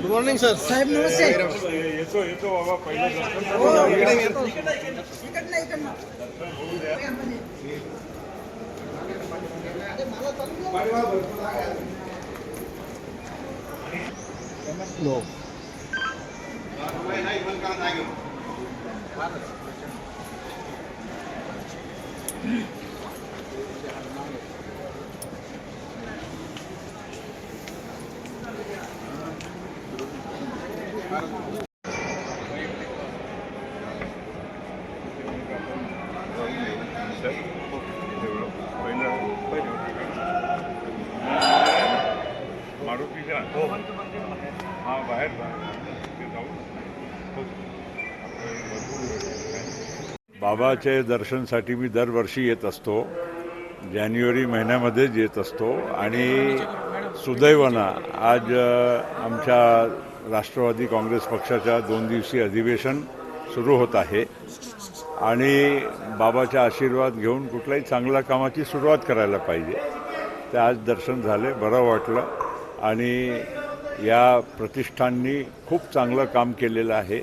Good morning sir साहेब नमस्ते. येतो येतो बाबा पहिलं दर्शन हो, इकडे येतो. इकडनं इकडनं मारुतीच्या हा बाहेर बाबाचे दर्शनसाठी मी दरवर्षी येत असतो. जानेवारी महिन्यामध्येच येत असतो. आणि सुदैवानं आज आमच्या राष्ट्रवादी काँग्रेस पक्षाच्या दोन दिवसीय अधिवेशन सुरू होत आहे. आणि बाबाचा आशीर्वाद घेऊन कुठल्याही चांगल्या कामाची सुरुवात करायला पाहिजे. ते आज दर्शन झाले बरं वाटलं. आणि या प्रतिष्ठाननी खूप चांगलं काम केलेलं आहे.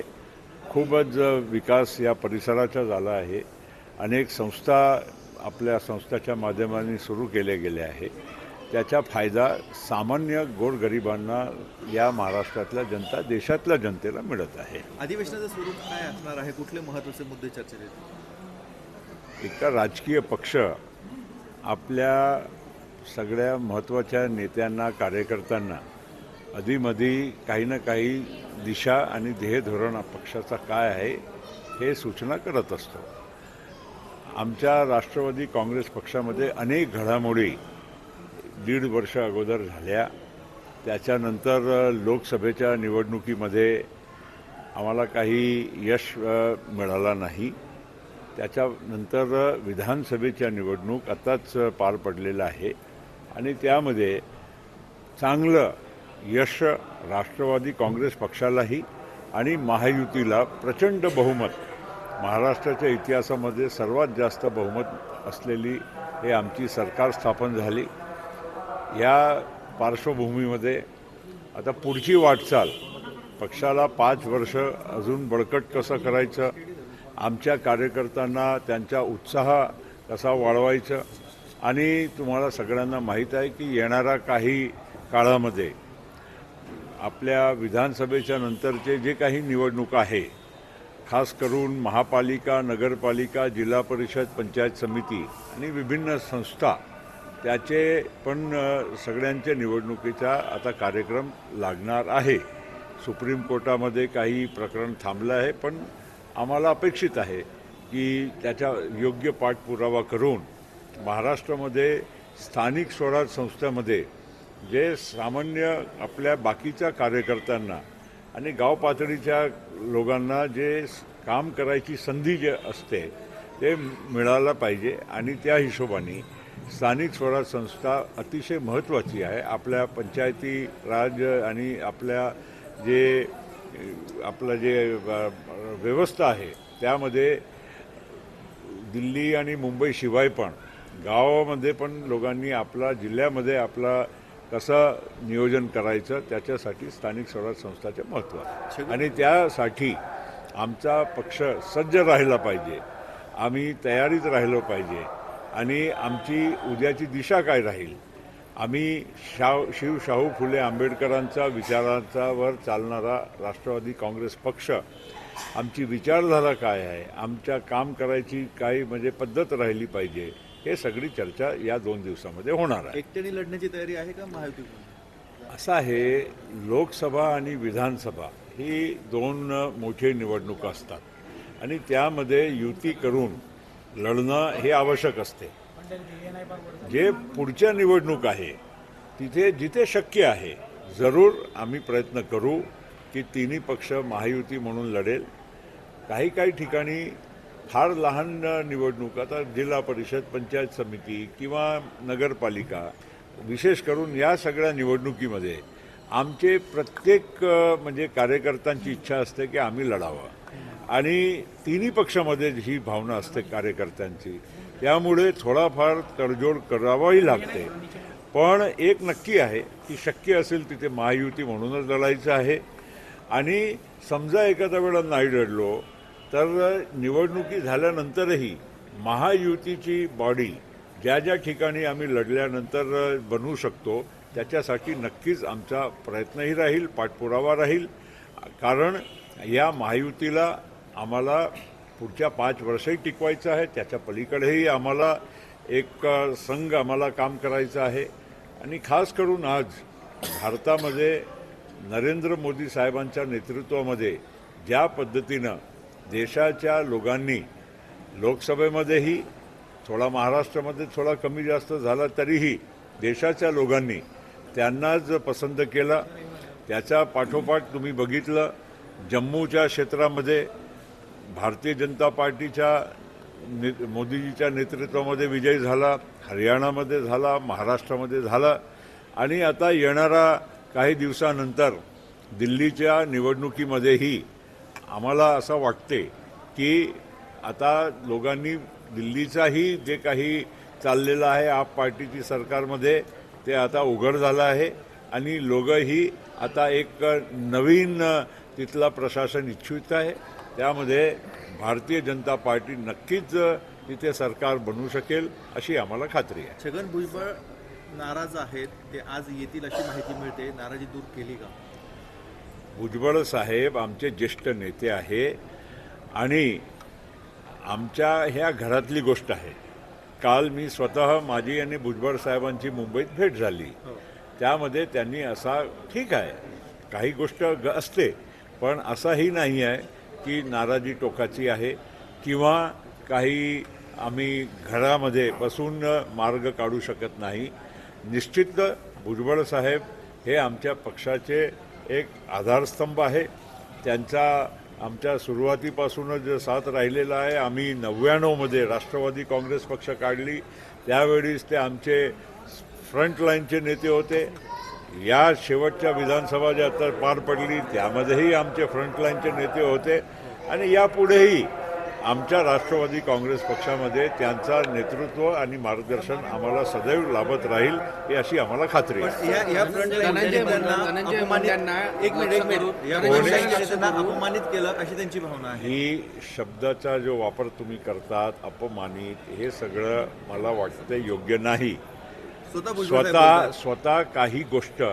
खूपच विकास या परिसराचा झाला आहे. अनेक संस्था आपल्या संस्थाच्या माध्यमाने सुरू केल्या गेल्या आहे त्याचा फायदा सामान्य गोरगरिबांना या महाराष्ट्रातल्या जनता देशातल्या जनतेला मिळत आहे. अधिवेशनाचं स्वरूप काय असणार आहे? कुठले महत्त्वाचे मुद्दे चर्चेत एका राजकीय पक्ष आपल्या सगळ्या महत्त्वाच्या नेत्यांना कार्यकर्त्यांना अधीमधी काही ना काही दिशा आणि ध्येय धोरण पक्षाचा काय आहे हे सूचना करत असतो. आमच्या राष्ट्रवादी काँग्रेस पक्षामध्ये अनेक घडामोडी दीड वर्ष अगोदर झाल्या. त्याच्यानंतर लोकसभेच्या निवडणुकीमध्ये आम्हाला काही यश मिळाला नाही. त्याच्यानंतर विधानसभेच्या निवडणूक आताच पार पडलेलं आहे. आणि त्यामध्ये चांगलं यश राष्ट्रवादी काँग्रेस पक्षालाही आणि महायुतीला प्रचंड बहुमत. महाराष्ट्राच्या इतिहासामध्ये सर्वात जास्त बहुमत असलेली हे आमची सरकार स्थापन झाली. या पार्श्वभूमीमध्ये आता पुढची वाटचाल पक्षाला पाच वर्ष अजून बळकट कसं करायचं आमच्या कार्यकर्त्यांना त्यांचा उत्साह कसा वाढवायचा आणि तुम्हाला सगळ्यांना माहीत आहे की येणाऱ्या काही काळामध्ये आपल्या विधानसभेच्या नंतरचे जे काही निवडणूक आहे खास करून महापालिका नगरपालिका जिल्हा परिषद पंचायत समिती आणि विभिन्न संस्था त्याचे पण सगळ्यांच्या निवडणुकीचा आता कार्यक्रम लागणार आहे. सुप्रीम कोर्टामध्ये काही प्रकरण थांबलं आहे पण आम्हाला अपेक्षित आहे की त्याचा योग्य पाठपुरावा करून महाराष्ट्रामध्ये स्थानिक स्वराज संस्थेमध्ये जे सामान्य आपल्या बाकीच्या कार्यकर्त्यांना आणि गाव पातळीच्या लोकांना जे काम करायची संधी जे असते ते मिळायला पाहिजे आणि त्या हिशोबाने स्थानिक स्वराज संस्था अतिशय महत्त्वाची आहे. आपल्या पंचायती राज आणि आपल्या जे आपलं जे व्यवस्था आहे त्यामध्ये दिल्ली आणि मुंबई शिवाय पण गावामध्ये पण लोकांनी आपला जिल्ह्यामध्ये आपला कसं नियोजन करायचं त्याच्यासाठी स्थानिक स्वराज संस्थाचे महत्त्व आहे. आणि त्यासाठी आमचा पक्ष सज्ज राहिला पाहिजे. आम्ही तयारीत राहिलो पाहिजे. आणि आमची उद्याची दिशा काय राहील? आम्ही शाव शिव शाहू फुले आंबेडकरांचा विचारांचावर चालणारा राष्ट्रवादी काँग्रेस पक्ष आमची विचारधारा काय आहे? आमच्या काम करायची काही म्हणजे पद्धत राहिली पाहिजे हे सगळी चर्चा या दोन दिवसामध्ये होणार आहे. एकट्याने लढण्याची तयारी आहे का महायुती असं आहे लोकसभा आणि विधानसभा ही दोन मोठे निवडणुका असतात. आणि त्यामध्ये युती करून लढणं हे आवश्यक असते. जे पुढच्या निवडणूक आहे तिथे जिथे शक्य आहे जरूर आम्ही प्रयत्न करू की तिन्ही पक्ष महायुती म्हणून लढेल. काही काही ठिकाणी फार लहान निवडणूक आता जिल्हा परिषद पंचायत समिती किंवा नगरपालिका विशेष करून या सगळ्या निवडणुकीमध्ये आमचे प्रत्येक म्हणजे कार्यकर्त्यांची इच्छा असते की आम्ही लढावं. आणि तिन्ही पक्षामध्ये ही भावना असते कार्यकर्त्यांची. त्यामुळे थोडाफार तडजोड करावाही लागते. पण एक नक्की आहे की शक्य असेल तिथे महायुती म्हणूनच लढायचं आहे. आणि समजा एखाद्या वेळा नाही लढलो तर निवडणुकी झाल्यानंतरही महायुतीची बॉडी ज्या ज्या ठिकाणी आम्ही लढल्यानंतर बनवू शकतो त्याच्यासाठी नक्कीच आमचा प्रयत्नही राहील पाठपुरावा राहील. कारण या महायुतीला आम्हाला पुढच्या पाच वर्षही टिकवायचं आहे. त्याच्या पलीकडेही आम्हाला एक संघ आम्हाला काम करायचं आहे. आणि खास करून आज भारतामध्ये नरेंद्र मोदी साहेबांच्या नेतृत्वामध्ये ज्या पद्धतीनं देशाच्या लोकांनी लोकसभेमध्येही थोडा महाराष्ट्रामध्ये थोडा कमी जास्त झाला तरीही देशाच्या लोकांनी त्यांनाच पसंत केलं. त्याच्या पाठोपाठ तुम्ही बघितलं जम्मूच्या क्षेत्रामध्ये भारतीय जनता पार्टीच्या ने मोदीजीच्या नेतृत्वामध्ये विजय झाला हरियाणामध्ये झाला महाराष्ट्रामध्ये झाला. आणि आता येणारा काही दिवसानंतर दिल्लीच्या निवडणुकीमध्येही आम्हाला असं वाटते की आता लोकांनी दिल्लीचाही जे काही चाललेलं आहे आप पार्टीची सरकारमध्ये ते आता उघड झालं आहे. आणि लोकही आता एक नवीन तिथला प्रशासन इच्छित आहे. त्यामध्ये भारतीय जनता पार्टी नक्कीच तिथे सरकार बनवू शकेल अशी आम्हाला खात्री आहे. छगन भुजबळ नाराज आहेत ते आज येतील अशी माहिती मिळते. नाराजी दूर केली का? भुजबळ साहेब आमचे ज्येष्ठ नेते आहे आणि आमच्या ह्या घरातली गोष्ट आहे. काल मी स्वतः माझी आणि भुजबळ साहेबांची मुंबईत भेट झाली. त्यामध्ये त्यांनी असा ठीक आहे काही गोष्ट असते पण असाही नाही आहे की नाराजी टोकाची आहे किंवा काही आम्ही घरामध्ये बसून मार्ग काढू शकत नाही. निश्चित भुजबळ साहेब हे आमच्या पक्षाचे एक आधारस्तंभ आहे. त्यांचा आमच्या सुरुवातीपासूनच जे साथ राहिलेला आहे आम्ही नव्याण्णवमध्ये राष्ट्रवादी काँग्रेस पक्ष काढली. त्यावेळीच ते आमचे फ्रंटलाईनचे नेते होते. या शेवटच्या विधानसभा ज्या आता पार पडली त्यामध्येही आमचे फ्रंटलाईनचे नेते होते. आणि यापुढेही आमच्या राष्ट्रवादी काँग्रेस पक्षामध्ये त्यांचा नेतृत्व आणि मार्गदर्शन आम्हाला सदैव लाभत राहील ही अशी आम्हाला खात्री अपमानित केलं अशी त्यांची भावना आहे. ही शब्दाचा जो वापर तुम्ही करतात अपमानित हे सगळं मला वाटतं योग्य नाही. स्वतः. स्वतः काही गोष्ट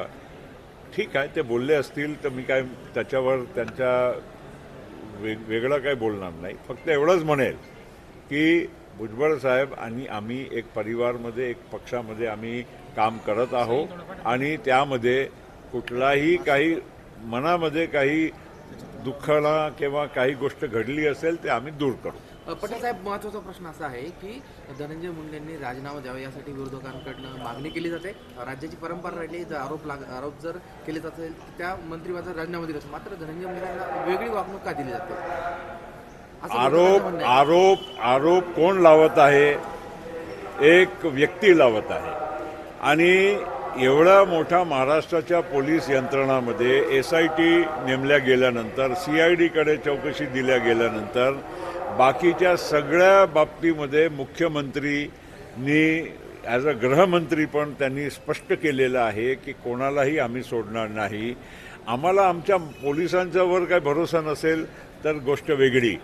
ठीक आहे ते बोलले असतील तर मी काय त्याच्यावर त्यांच्या वेग वेगळं काही बोलणार नाही. फक्त एवढंच म्हणेल की भुजबळ साहेब आणि आम्ही एक परिवारमध्ये एक पक्षामध्ये आम्ही काम करत आहोत आणि त्यामध्ये कुठलाही काही मनामध्ये काही दुःखाला किंवा काही गोष्ट घडली असेल ते आम्ही दूर करू. साहेब महत्त्वाचा प्रश्न असा आहे की धनंजय मुंडेंनी राजीनामा द्यावा यासाठी विरोधकांकडनं मागणी केली जाते राज्याची परंपरा राहिली जर आरोप लाग आरोप जर केले जात असेल त्या मंत्रिपदाचा राजीनामा दिला. मात्र धनंजय मुंडेंना वेगळी वागणूक का दिली जाते आरोप. आरोप आरोप कोण लावत आहे एक व्यक्ती लावत आहे आणि एवढा मोठा महाराष्ट्राच्या पोलीस यंत्रणामध्ये एस आय टी नेमल्या गेल्यानंतर सी आय डीकडे चौकशी दिल्या गेल्यानंतर बाकीच्या सगळ्या बाबतीमध्ये मुख्यमंत्रीनी ॲज अ गृहमंत्री पण त्यांनी स्पष्ट केलेलं आहे की कोणालाही आम्ही सोडणार नाही. आम्हाला आमच्या पोलिसांच्यावर काही भरोसा नसेल तर गोष्ट वेगळी.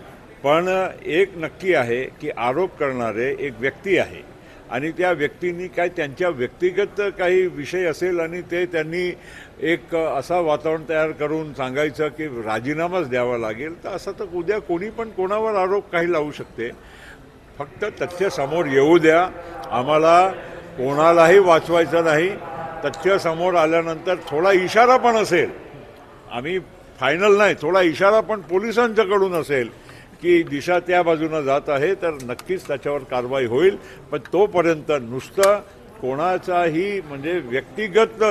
पण एक नक्की आहे की आरोप करणारे एक व्यक्ती आहे. आणि त्या व्यक्तींनी काय त्यांच्या व्यक्तिगत काही विषय असेल आणि ते त्यांनी एक असा वातावरण तयार करून सांगायचं की राजीनामाच द्यावा लागेल तर असं तर उद्या कोणी पण कोणावर आरोप काही लावू शकते. फक्त तथ्य समोर येऊ द्या. आम्हाला कोणालाही वाचवायचं नाही. तथ्य समोर आल्यानंतर थोडा इशारा पण असेल. आम्ही फायनल नाही थोडा इशारा पण पोलिसांच्याकडून असेल. की दिशा त्या बाजूनं जात आहे तर नक्कीच त्याच्यावर कारवाई होईल. पण तोपर्यंत नुसतं कोणाचाही म्हणजे व्यक्तिगत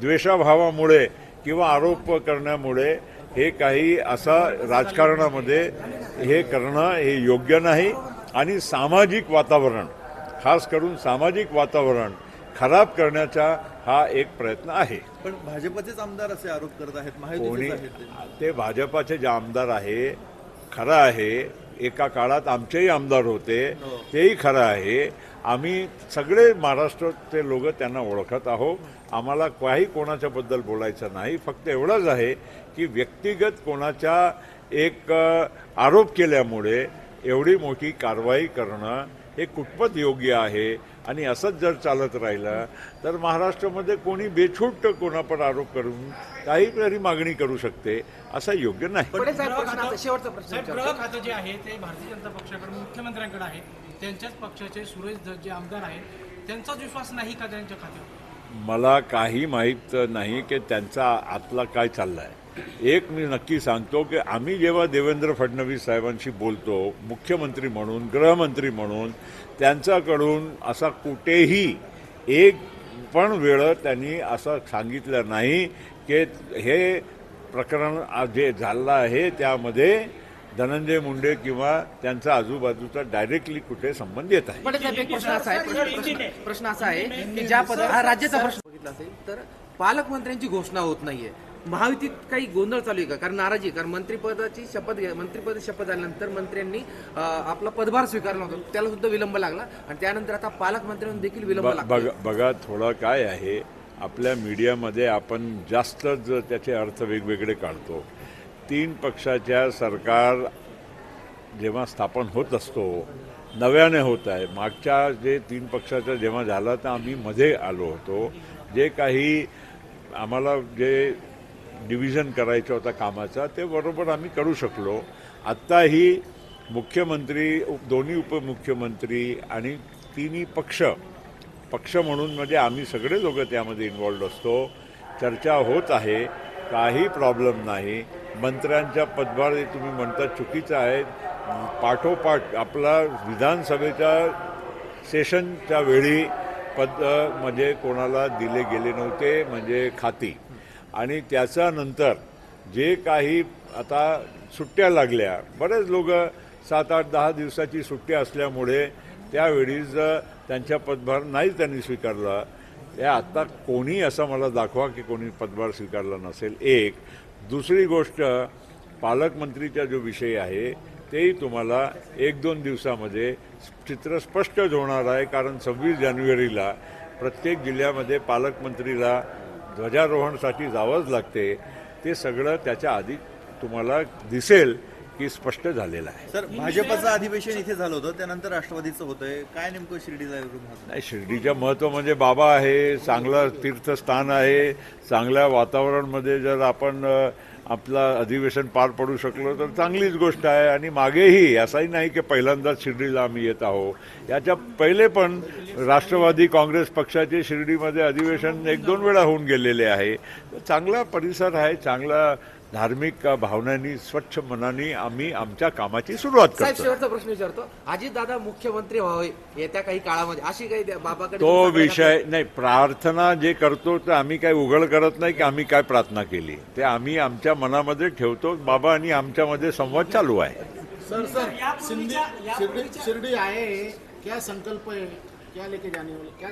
द्वेषाभावामुळे किंवा आरोप करण्यामुळे हे काही असा राजकारणामध्ये हे करणं हे योग्य नाही. आणि सामाजिक वातावरण खास करून सामाजिक वातावरण खराब करण्याचा हा एक प्रयत्न आहे. पण भाजपचेच आमदार असे आरोप करत आहेत कोणी. ते भाजपाचे जे आमदार आहे खरं आहे एका काळात आमचेही आमदार होते हो. तेही खरं आहे. आम्ही सगळे महाराष्ट्राचे लोक त्यांना ओळखत आहोत. आम्हाला काही कोणाच्याबद्दल बोलायचं नाही. फक्त एवढंच आहे की व्यक्तिगत कोणाच्या एक आरोप केल्यामुळे एवढी मोठी कारवाई करणं हे कुठपत योग्य आहे? आणि असंच जर चालत राहिलं तर महाराष्ट्रामध्ये कोणी बेछूट कोणापर आरोप करून काही तरी मागणी करू शकते असं योग्य नाही. खातं जे आहे ते भारतीय जनता पक्षाकडे मुख्यमंत्र्यांकडे आहे. त्यांच्याच पक्षाचे सुरेश धस जे आमदार आहेत त्यांचाच विश्वास नाही का त्यांच्या खात्यावर? मला काही माहीत नाही की त्यांचा आतला काय चालला आहे एक मी नक्की सांगतो की आम्ही जेव्हा देवेंद्र फडणवीस साहेबांशी बोलतो मुख्यमंत्री म्हणून गृहमंत्री म्हणून त्यांच्याकडून असा कुठेही एक पण वेळ त्यांनी असं सांगितलं नाही की हे प्रकरण आज जे झालं आहे त्यामध्ये धनंजय मुंडे किंवा त्यांचा आजूबाजूचा डायरेक्टली कुठे संबंध येत आहे. प्रश्न असा आहे प्रश्न- असा आहे की ज्या पद हा राज्याचा प्रश्न बघितला असेल तर पालकमंत्र्यांची घोषणा होत नाहीये. महायुतीत काही गोंधळ चालू आहे का? कारण नाराजी. कारण मंत्रिपदाची शपथ घ्या मंत्रिपद शपथ झाल्यानंतर मंत्र्यांनी आपला पदभार स्वीकारला होता. त्याला सुद्धा विलंब लागला. आणि त्यानंतर आता पालकमंत्र्यांना देखील विलंब लागला बघा बघा थोडं काय आहे. आपल्या मीडियामध्ये आपण जास्तच त्याचे अर्थ वेगवेगळे काढतो. तीन पक्षाच्या सरकार जेव्हा स्थापन होत असतो नव्याने होत आहे. मागच्या जे तीन पक्षाचं जेव्हा झालं तर आम्ही मध्ये आलो होतो. जे काही आम्हाला जे डिव्हिजन करायचं होता कामाचा ते बरोबर आम्ही करू शकलो. आत्ताही मुख्यमंत्री दोन्ही उपमुख्यमंत्री आणि तिन्ही पक्ष पक्ष म्हणून म्हणजे आम्ही सगळे लोक त्यामध्ये इन्वॉल्ड असतो. चर्चा होत आहे. काही प्रॉब्लेम नाही. मंत्र्यांच्या पदभार तुम्ही म्हणता चुकीचं आहे. पाठोपाठ आपला विधानसभेच्या सेशनच्या वेळी पद म्हणजे कोणाला दिले गेले नव्हते म्हणजे खाती. आणि त्याच्यानंतर जे काही आता सुट्ट्या लागल्या बरेच लोक सात आठ दहा दिवसाची सुट्टी असल्यामुळे त्यावेळीच त्यांच्या पदभार नाही त्यांनी स्वीकारला. या आत्ता कोणी असं मला दाखवा की कोणी पदभार स्वीकारला नसेल. एक दुसरी गोष्ट पालकमंत्रीचा जो विषय आहे तेही तुम्हाला एक दोन दिवसामध्ये चित्र स्पष्ट होणार आहे कारण सव्वीस जानेवारीला प्रत्येक जिल्ह्यामध्ये पालकमंत्रीला ध्वजारोहणसाठी जावंच लागते. ते सगळं त्याच्या आधी तुम्हाला दिसेल. की स्पष्ट झालेलं आहे. सर भाजपचं अधिवेशन इथे झालं होतं त्यानंतर राष्ट्रवादीचं होतंय. काय नेमकं शिर्डीला नाही शिर्डीचं महत्त्व म्हणजे बाबा आहे चांगलं तीर्थस्थान आहे चांगल्या वातावरणमध्ये जर आपण आपला अधिवेशन पार पडू शकलो तर चांगलीच गोष्ट आहे. आणि मागेही असंही नाही की पहिल्यांदाच शिर्डीला आम्ही येत आहोत. याच्या पहिले पण राष्ट्रवादी काँग्रेस पक्षाचे शिर्डीमध्ये अधिवेशन एक दोन वेळा होऊन गेलेले आहे. तर चांगला परिसर आहे. चांगला धार्मिक भावनांनी स्वच्छ मनाने आम्ही आमच्या कामाची सुरुवात करतो शेवटचा प्रश्न विचारतो. अजित दादा मुख्यमंत्री व्हावे येत्या काही काळामध्ये अशी काही बाबाकडे तो विषय नाही प्रार्थना जे करतो तर आम्ही काय उघड करत नाही की आम्ही काय प्रार्थना केली. ते आम्ही आमच्या मनामध्ये ठेवतो बाबा आणि आमच्यामध्ये संवाद चालू आहे. सर सर सिंधी शिरडी शिरडी आए हैं क्या संकल्प है क्या लेके जाने वाले क्या